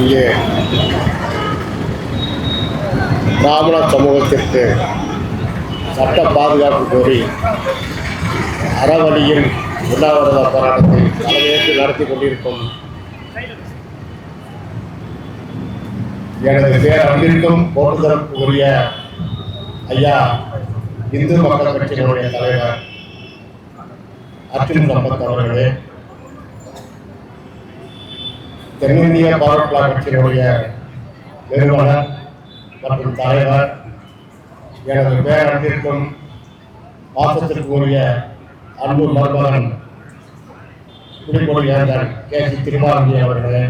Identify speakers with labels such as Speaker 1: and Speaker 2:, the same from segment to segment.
Speaker 1: இங்கே பிராமண சமூகத்திற்கு சட்ட பாதுகாப்பு கோரி அறவழியில் உண்ணாவிரத போராட்டத்தை தலைமையேற்று நடத்தி கொண்டிருக்கும் எனது பேர் அங்கிருக்கும் போற்றுதலுக்குரிய ஐயா இந்து மக்கள் கட்சியினுடைய தலைவர் அர்ஜுன் சம்பத் அவர்களே. தென்னிந்திய பாரட்லா கட்சியினுடைய நிறுவனர் மற்றும் தலைவர் எனது பேரன்பிற்கும் பாசத்திற்குரிய அன்பு மருமகன் குடிமொழியாளர் கே சி திருமாவளி அவர்களே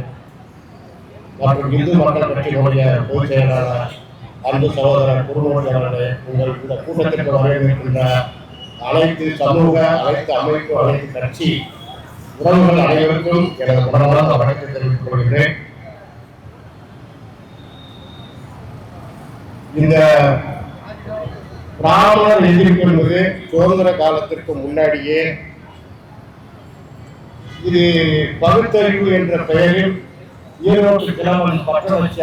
Speaker 1: மற்றும் இந்து மக்கள் கட்சியினுடைய பொதுச் செயலாளர் அன்பு சகோதரர் குருமூர்த்தி அவர்களே உங்கள் இந்த கூட்டத்திற்கு வரவேற்கின்ற அனைத்து சமூக அனைத்து அமைப்பு அனைத்து கட்சி உறவுகள் அனைவருக்கும் எனது மனமார்ந்த வணக்கம் தெரிவித்துக் கொள்கிறேன். இந்த பிராமணர் எதிர்கொள்வது சுதந்திர காலத்திற்கு முன்னாடியே இது பகுத்தறிவு என்ற பெயரில் ஈரோட்டு கிழவன் பற்ற வச்ச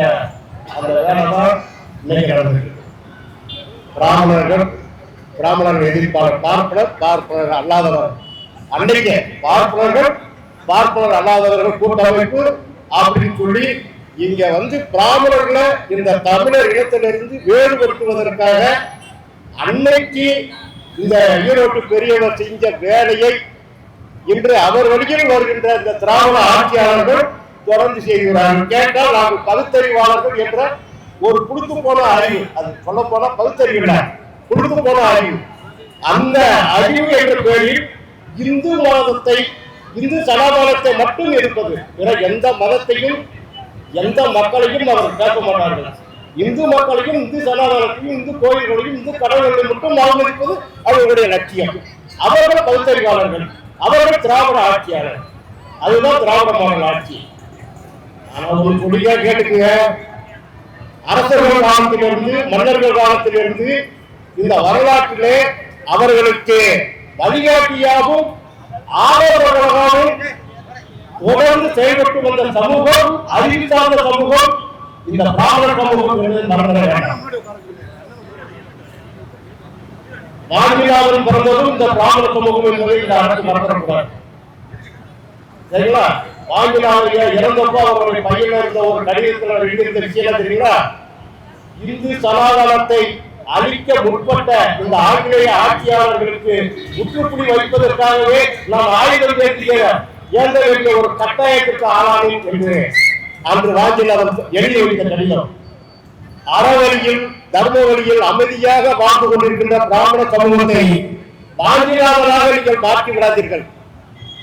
Speaker 1: அந்த வேலை தான் இன்னைக்கு நடந்திருக்கு பிராமணர்கள் பிராமணர் எதிர்ப்பாளர் பார்ப்பனர் பார்ப்பனர் அல்லாதவர் அன்னைக்கு பார்ப்பவர்கள் பார்ப்பவர் அல்லாதவர்கள் கூட்டமைப்பு அப்படின்னு சொல்லி இங்க வந்து பிராமணர்களை இந்த தமிழர் இனத்திலிருந்து வேறுபடுத்துவதற்காக அன்னைக்கு இந்த ஈரோட்டு பெரியவர் செஞ்ச வேலையை இன்று அவர் வழியில் வருகின்ற இந்த திராவிட ஆட்சியாளர்கள் தொடர்ந்து செய்கிறார்கள். கேட்டால் நாங்கள் பகுத்தறிவாளர்கள் என்ற ஒரு குடுத்து போன அறிவு அது சொல்ல போனா பகுத்தறிவு இல்லை போன அறிவு. அந்த அறிவு என்ற பேரில் இந்து மதத்தை இந்து சனாதனத்தை மட்டும் இருப்பது பிற எந்த மதத்தையும் எந்த மக்களையும் அவர் கேட்க மாட்டார்கள். இந்து மக்களையும் இந்து சனாதனத்தையும் இந்து கோயில்களையும் இந்து கடவுள்களையும் மட்டும் அவமதிப்பது அவர்களுடைய லட்சியம். அவர்கள் பகுத்தறிவாளர்கள் அவர்கள் திராவிட ஆட்சியாளர். அதுதான் திராவிட மாடல் ஆட்சி. ஆனால் ஒரு கொடியா கேட்டுக்குங்க. அரசர்கள் காலத்திலிருந்து மன்னர்கள் காலத்திலிருந்து இந்த வரலாற்றிலே அவர்களுக்கு வழிகாட்டியாகவும் ஆதரவாகவும் தொடர்ந்து செயல்பட்டு வந்த சமூகம் அறிவு சார்ந்த சமூகம் இந்த பாமர சமூகம் என்பதை மறந்துட வேண்டாம். வான்மிலாவிலும் பிறந்ததும் இந்த பிராமண சமூகம் என்பதை இந்த அரசு மறந்துடக்கூடாது சரிங்களா? வான்மிலாவிலே இறந்தப்போ அவருடைய பையன் இருந்த ஒரு கடிதத்தில் எழுதியிருந்த விஷயம் தெரியுங்களா? இந்து சனாதனத்தை அழிக்க முற்பட்ட இந்த ஆங்கிலேய ஆட்சியாளர்களுக்கு முற்றுப்புள்ளி வைப்பதற்காகவே நாம் ஆயுதம் ஏற்றிய ஏந்த வேண்டிய ஒரு கட்டாயத்திற்கு ஆளானேன் என்று அன்று ராஜில் அவர் எழுதி வைத்த கடிதம். அறவழியில் தர்ம வழியில் அமைதியாக வாழ்ந்து கொண்டிருக்கின்ற பிராமண சமூகத்தை வாங்கினாவதாக நீங்கள் மாற்றி விடாதீர்கள்.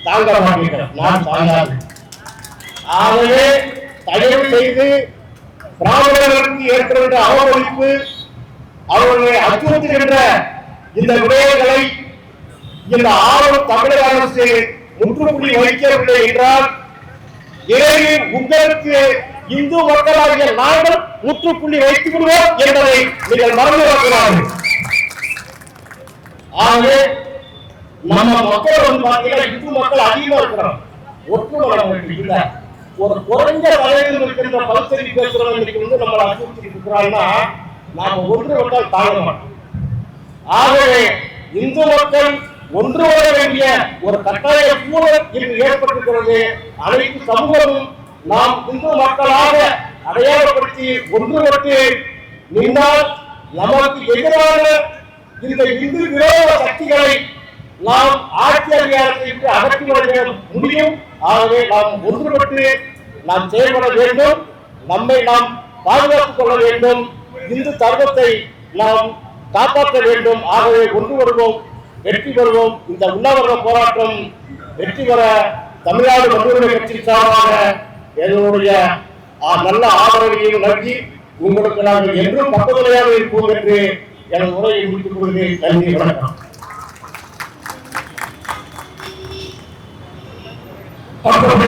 Speaker 1: தாங்க மாட்டீர்கள் நான் தாங்காது ஆகவே தயவு செய்து பிராமணர்களுக்கு ஏற்படுகின்ற அவமதிப்பு அவர்களை அச்சுறுத்துகின்ற இந்த விடயங்களை இந்த ஆளும் தமிழக அரசு முற்றுப்புள்ளி வைக்கவில்லை என்றால் விரைவில் உங்களுக்கு இந்து மக்களாகிய நாங்கள் முற்றுப்புள்ளி வைத்துக் விடுவோம் என்பதை நீங்கள் மறந்துவிடக்கூடாது ஆகவே நம்ம மக்கள் வந்து பார்த்தீங்கன்னா இந்து மக்கள் அதிகமா இருக்கிறோம் ஒற்றுமை நமக்கு இல்ல ஒரு குறைஞ்ச வயதில் இருக்கின்ற பல்சரி பேசுறவங்களுக்கு வந்து நம்மளை அச்சுறுத்தி இருக்கிறாங்கன்னா நாம் ஒன்று வந்தால் தாங்க மாட்டோம். ஆகவே இந்து மக்கள் ஒன்று வர வேண்டிய ஒரு கட்டாய சூழல் இன்று ஏற்பட்டிருக்கிறது. அனைத்து சமூகமும் நாம் இந்து மக்களாக அடையாளப்படுத்தி ஒன்றுபட்டு நின்றால் நமக்கு எதிரான இந்த இந்து விரோத சக்திகளை நாம் ஆட்சி அதிகாரத்தை விட்டு அகற்றிவிட முடியும். ஆகவே நாம் ஒன்றுபட்டு நாம் செயல்பட வேண்டும். நம்மை நாம் பாதுகாத்துக் கொள்ள வேண்டும். இந்து தர்மத்தை நாம் காப்பாற்ற வேண்டும். ஆகவே கொண்டு வருவோம் வெற்றி பெறுவோம். இந்த உண்ணாவிரத போராட்டம் வெற்றி பெற தமிழ்நாடு மதுரை கட்சி சார்பாக எங்களுடைய நல்ல ஆதரவையும் நல்கி உங்களுக்கு நாங்கள் என்றும் பக்கத்துறையாக இருப்போம் என்று எனது உரையை முடித்துக் கொள்கிறேன். நன்றி வணக்கம்.
Speaker 2: அப்புறம்